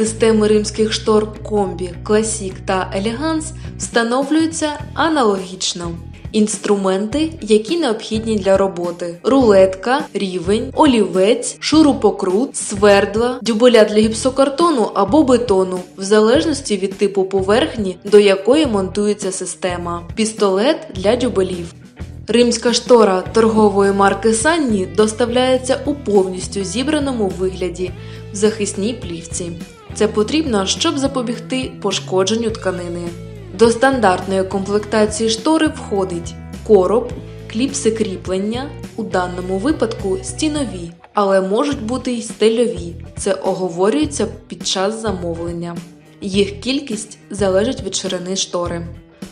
Системи римських штор комбі, класік та елеганс встановлюються аналогічно. Інструменти, які необхідні для роботи: рулетка, рівень, олівець, шурупокрут, свердла, дюбеля для гіпсокартону або бетону, в залежності від типу поверхні, до якої монтується система, пістолет для дюбелів. Римська штора торгової марки Санні доставляється у повністю зібраному вигляді в захисній плівці. Це потрібно, щоб запобігти пошкодженню тканини. До стандартної комплектації штори входить короб, кліпси кріплення, у даному випадку стінові, але можуть бути й стильові. Це оговорюється під час замовлення. Їх кількість залежить від ширини штори.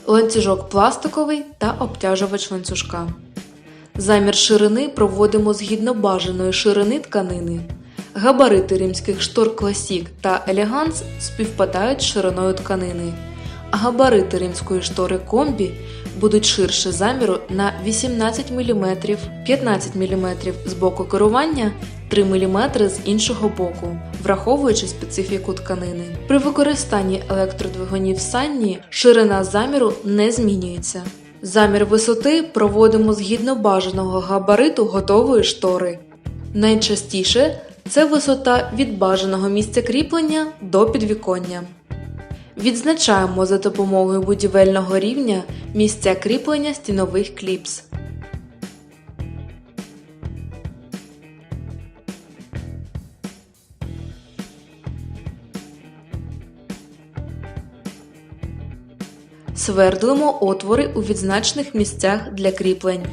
Ланцюжок пластиковий та обтяжувач ланцюжка. Замір ширини проводимо згідно бажаної ширини тканини. Габарити римських штор Класік та Елеганс співпадають з шириною тканини. Габарити римської штори комбі будуть ширше заміру на 18 мм, 15 мм з боку керування, 3 мм з іншого боку, враховуючи специфіку тканини. При використанні електродвигунів Санні ширина заміру не змінюється. Замір висоти проводимо згідно бажаного габариту готової штори. Найчастіше це висота від бажаного місця кріплення до підвіконня. Відзначаємо за допомогою будівельного рівня місця кріплення стінових кліпс. Свердлимо отвори у відзначених місцях для кріплень.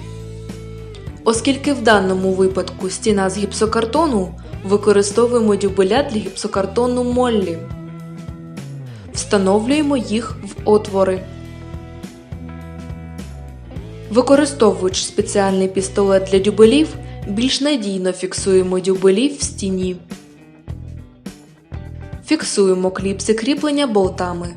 Оскільки в даному випадку стіна з гіпсокартону, використовуємо дюбеля для гіпсокартону Моллі. Встановлюємо їх в отвори. Використовуючи спеціальний пістолет для дюбелів, більш надійно фіксуємо дюбелі в стіні. Фіксуємо кліпси кріплення болтами.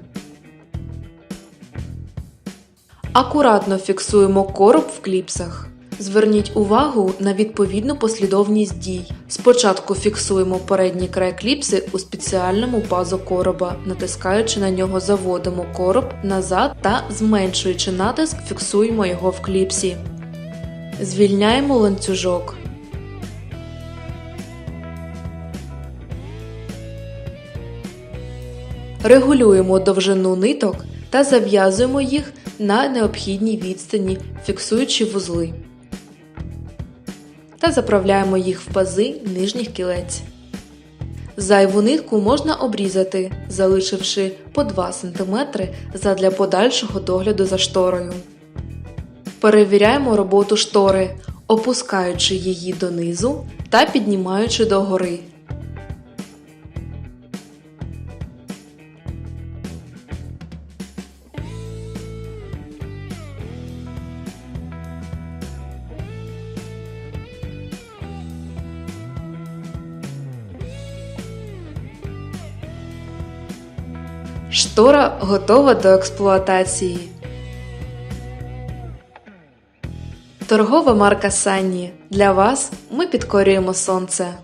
Акуратно фіксуємо короб в кліпсах. Зверніть увагу на відповідну послідовність дій. Спочатку фіксуємо передній край кліпси у спеціальному пазу короба, натискаючи на нього заводимо короб назад та зменшуючи натиск, фіксуємо його в кліпсі. Звільняємо ланцюжок. Регулюємо довжину ниток та зав'язуємо їх на необхідній відстані, фіксуючи вузли. Та заправляємо їх в пази нижніх кілець. Зайву нитку можна обрізати, залишивши по 2 см задля подальшого догляду за шторою. Перевіряємо роботу штори, опускаючи її донизу та піднімаючи догори. Штора готова до експлуатації. Торгова марка Санні. Для вас ми підкорюємо сонце.